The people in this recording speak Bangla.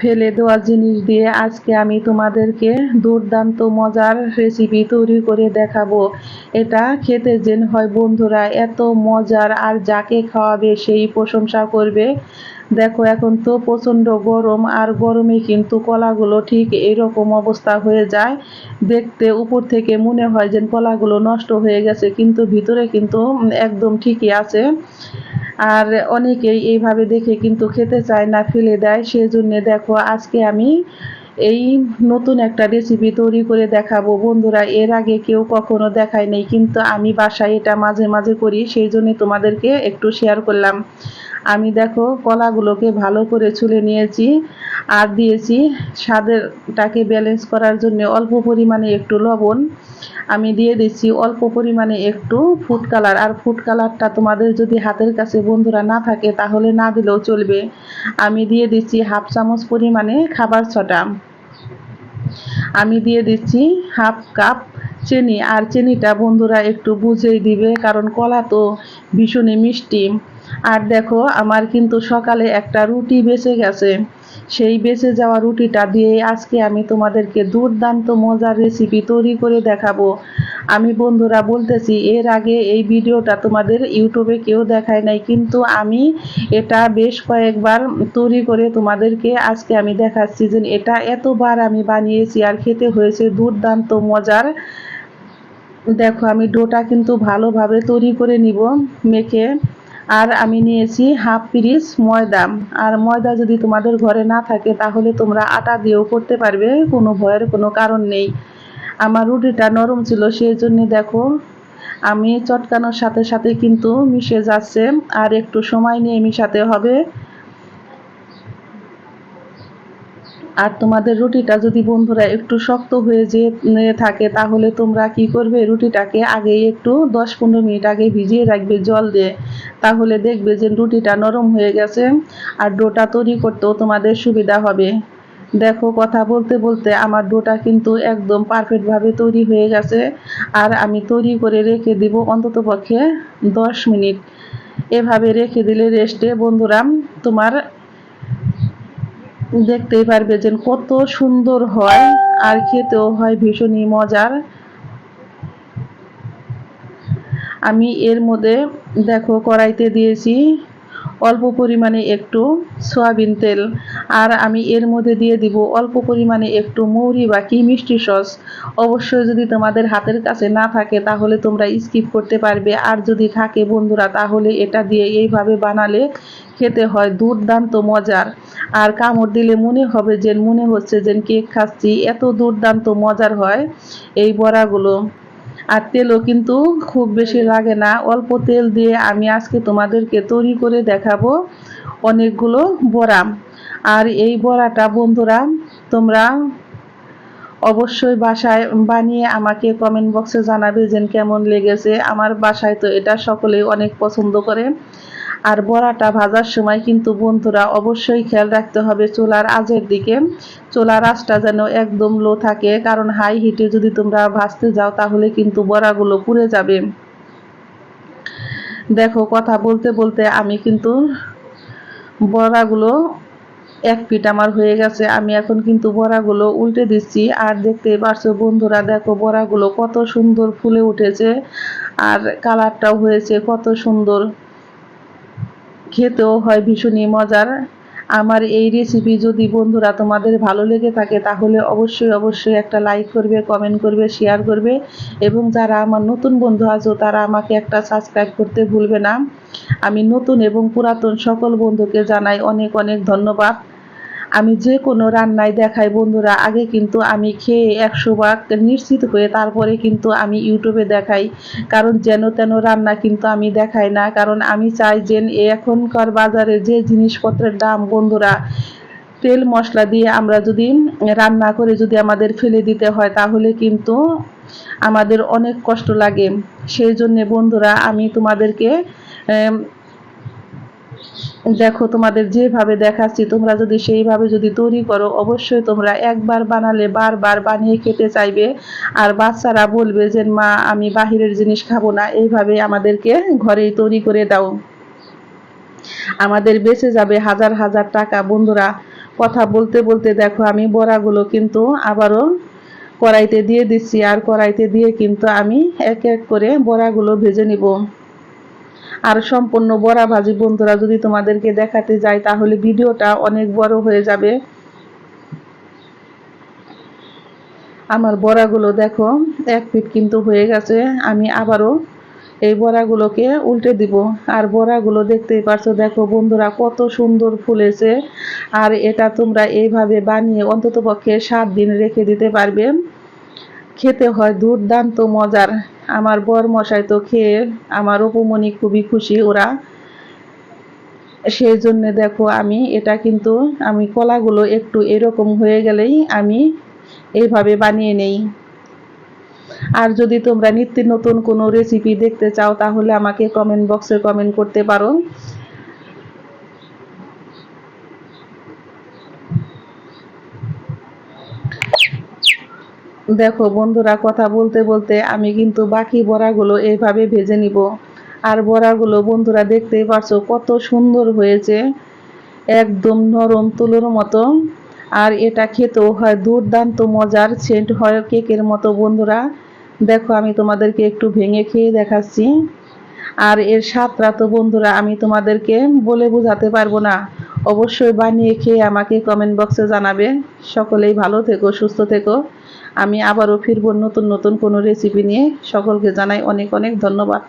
ফেলে দেওয়া জিনিস দিয়ে আজকে আমি তোমাদেরকে দুর্দান্ত মজার রেসিপি তৈরি করে দেখাবো। এটা খেতে যেন হয় বন্ধুরা, এত মজার আর যাকে খাওয়াবে সেই প্রশংসা করবে। দেখো, এখন তো প্রচণ্ড গরম আর গরমে কিন্তু কলাগুলো ঠিক এরকম অবস্থা হয়ে যায়। দেখতে উপর থেকে মনে হয় যেন কলাগুলো নষ্ট হয়ে গেছে, কিন্তু ভিতরে কিন্তু একদম ঠিকই আছে। আর অনেকেই এইভাবে দেখে কিন্তু খেতে চায় না, ফেলে দেয়। সেজন্যে দেখো, আজকে আমি এই নতুন একটা রেসিপি তৈরি করে দেখাবো। বন্ধুরা, এর আগে কেউ কখনো দেখায় নেই, কিন্তু আমি বাসায় এটা মাঝে মাঝে করি, সেই জন্য তোমাদেরকে একটু শেয়ার করলাম। আমি দেখো কলাগুলোকে ভালো করে ছুলে নিয়েছি আর দিয়েছি স্বাদেরটাকে ব্যালেন্স করার জন্য অল্প পরিমাণে একটু লবণ। আমি দিয়ে দিচ্ছি অল্প পরিমাণে একটু ফুড কালার আর ফুড কালারটা তোমাদের যদি হাতের কাছে বন্ধুরা না থাকে, তাহলে না দিলেও চলবে। আমি দিয়ে দিচ্ছি হাফ চামচ পরিমাণে খাবার ছটা আমি দিয়ে দিচ্ছি হাফ কাপ চিনি আর চিনিটা বন্ধুরা একটু বুঝেই দিবে, কারণ কলা তো ভীষণই মিষ্টি। আর দেখো, আমার কিন্তু সকালে একটা রুটি বেঁচে গেছে। সেই বেঁচে যাওয়া রুটিটা দিয়ে আজকে আমি তোমাদেরকে দুর্দান্ত মজার রেসিপি তৈরি করে দেখাবো। আমি বন্ধুরা বলতেছি, এর আগে এই ভিডিওটা তোমাদের ইউটিউবে কেউ দেখায় নাই, কিন্তু আমি এটা বেশ কয়েকবার তৈরি করে তোমাদেরকে আজকে আমি দেখাচ্ছি যে এটা এতবার আমি বানিয়েছি আর খেতে হয়েছে দুর্দান্ত মজার। দেখো, আমি ডোটা কিন্তু ভালোভাবে তৈরি করে নিব, মেখে। আর আমি নিয়েছি হাফ পিরিস ময়দা। আর ময়দা যদি তোমাদের ঘরে না থাকে, তাহলে তোমরা আটা দিয়েও করতে পারবে, কোনো ভয়ের কোনো কারণ নেই। আমার রুটিটা নরম ছিল সেই জন্য দেখো, আমি চটকানোর সাথে সাথে কিন্তু মিশে যাচ্ছে। আর একটু সময় নিয়ে মিশাতে হবে। আর তোমাদের রুটিটা যদি বন্ধুরা একটু শক্ত হয়ে যে থাকে, তাহলে তোমরা কি করবে? রুটিটাকে আগেই একটু দশ পনেরো মিনিট আগে ভিজিয়ে রাখবে জল দিয়ে। তাহলে দেখবে যে রুটিটা নরম হয়ে গেছে আর ডোটা তৈরি করতেও তোমাদের সুবিধা হবে। দেখো, কথা বলতে বলতে আমার ডোটা কিন্তু একদম পারফেক্টভাবে তৈরি হয়ে গেছে আর আমি তৈরি করে রেখে দিব অন্তত পক্ষে দশ মিনিট। এভাবে রেখে দিলে রেস্টে বন্ধুরা তোমার দেখতেই পারবে যে কত সুন্দর হয়, আর খেতেও হয় ভীষণই মজার। আমি এর মধ্যে, দেখো, কড়াইতে দিয়েছি অল্প পরিমাণে একটু সয়াবিন তেল। আর আমি এর মধ্যে দিয়ে দিব অল্প পরিমাণে একটু মৌরি বা কি মিষ্টি সস। অবশ্যই যদি তোমাদের হাতের কাছে না থাকে, তাহলে তোমরা স্কিপ করতে পারবে। আর যদি থাকে বন্ধুরা, তাহলে এটা দিয়ে এইভাবে বানালে খেতে হয় দুর্দান্ত মজার। আর কামড় দিলে মনে হবে যে মনে হচ্ছে যে কেক খাচ্ছি। এত দুর্দান্ত মজার হয় এই বড়াগুলো। আর তেলও কিন্তু খুব বেশি লাগে না। অল্প তেল দিয়ে আমি আজকে তোমাদেরকে তৈরি করে দেখাবো অনেকগুলো বড়া। আর এই বড়াটা বন্ধুরা, তোমরা অবশ্যই বাসায় বানিয়ে আমাকে কমেন্ট বক্সে জানাবে যে কেমন লেগেছে। আমার বাসায় তো এটা সকলেই অনেক পছন্দ করে। আর বড়াটা ভাজার সময় কিন্তু বন্ধুরা অবশ্যই খেয়াল রাখতে হবে চোলার আজের দিকে। চোলার আঁচটা যেন একদম লো থাকে, কারণ হাই হিটে যদি তোমরা ভাজতে যাও তাহলে কিন্তু বড়াগুলো পুড়ে যাবে। দেখো, কথা বলতে বলতে আমি কিন্তু বড়াগুলো এক ফিট আমার হয়ে গেছে। আমি এখন কিন্তু বড়াগুলো উল্টে দিচ্ছি। আর দেখতে পারছ বন্ধুরা, দেখো বড়াগুলো কত সুন্দর ফুলে উঠেছে। আর কালারটাও হয়েছে কত সুন্দর। খেতেও হয় ভীষণই মজার। আমার এই রেসিপি যদি বন্ধুরা তোমাদের ভালো লেগে থাকে, তাহলে অবশ্যই অবশ্যই একটা লাইক করবে কমেন্ট করবে শেয়ার করবে। এবং যারা আমার নতুন বন্ধু আছো, তারা আমাকে একটা সাবস্ক্রাইব করতে ভুলবে না। আমি নতুন এবং পুরাতন সকল বন্ধুকে জানাই অনেক অনেক ধন্যবাদ। আমি যে কোনো রান্নায় দেখাই, বন্ধুরা, আগে কিন্তু আমি খেয়ে একশো ভাগ নিশ্চিত হয়ে তারপরে কিন্তু আমি ইউটিউবে দেখাই। কারণ যেন তেন রান্না কিন্তু আমি দেখাই না। কারণ আমি চাই যে এখনকার বাজারে যে জিনিসপত্রের দাম, বন্ধুরা, তেল মশলা দিয়ে আমরা যদি রান্না করে যদি আমাদের ফেলে দিতে হয়, তাহলে কিন্তু আমাদের অনেক কষ্ট লাগে। সেই জন্যে, বন্ধুরা, আমি তোমাদেরকে দেখো, তোমাদের যেভাবে দেখাচ্ছি, তোমরা যদি সেইভাবে যদি তৈরি করো, অবশ্যই তোমরা একবার বানালে বারবার বানিয়ে খেতে চাইবে। আর বাচ্চারা বলবে যে, মা, আমি বাহিরের জিনিস খাব না। এইভাবে আমাদেরকে ঘরেই তৈরি করে দাও। আমাদের বেঁচে যাবে হাজার হাজার টাকা। বন্ধুরা, কথা বলতে বলতে দেখো, আমি বড়াগুলো কিন্তু আবারও কড়াইতে দিয়ে দিচ্ছি। আর কড়াইতে দিয়ে কিন্তু আমি এক এক করে বড়াগুলো ভেজে নিব। আর সম্পূর্ণ বড়া ভাজি বন্ধুরা যদি তোমাদেরকে দেখাতে যাই, তাহলে ভিডিওটা অনেক বড় হয়ে যাবে। আমার বড়াগুলো দেখো, এক ফিট কিন্তু হয়ে গেছে। আমি আবারও এই বড়াগুলোকে উল্টে দিব। আর বড়াগুলো দেখতেই পারছ, দেখো বন্ধুরা কত সুন্দর ফুলেছে। আর এটা তোমরা এইভাবে বানিয়ে অন্ততপক্ষে সাত দিন রেখে দিতে পারবে। খেতে হয় দুর্দান্ত মজার। আমার বর মশাই তো খেয়ে আমার উপমনি খুবই খুশি ওরা। সেই জন্য দেখো আমি, এটা কিন্তু আমি কলাগুলো একটু এরকম হয়ে গেলেই আমি এইভাবে বানিয়ে নেই। আর যদি তোমরা নিত্য নতুন কোনো রেসিপি দেখতে চাও, তাহলে আমাকে কমেন্ট বক্সে কমেন্ট করতে পারো। দেখো বন্ধুরা, কথা বলতে বলতে আমি কিন্তু বাকি বড়াগুলো এইভাবে ভেজে নিব। আর বড়াগুলো বন্ধুরা দেখতেই পারছ কত সুন্দর হয়েছে। একদম নরম তুলোর মতো। আর এটা খেতেও হয় দুর্দান্ত মজার সেন্ট হয় কেকের মতো বন্ধুরা। দেখো আমি তোমাদেরকে একটু ভেঙে খেয়ে দেখাচ্ছি। আর এর স্বাদটা তো বন্ধুরা আমি তোমাদেরকে বলে বোঝাতে পারব না। অবশ্যই বানিয়ে খেয়ে আমাকে কমেন্ট বক্সে জানাবে। সকলেই ভালো থেকো, সুস্থ থেকো। আমি আবারও ফিরবো নতুন নতুন কোনো রেসিপি নিয়ে। সকলকে জানাই অনেক অনেক ধন্যবাদ।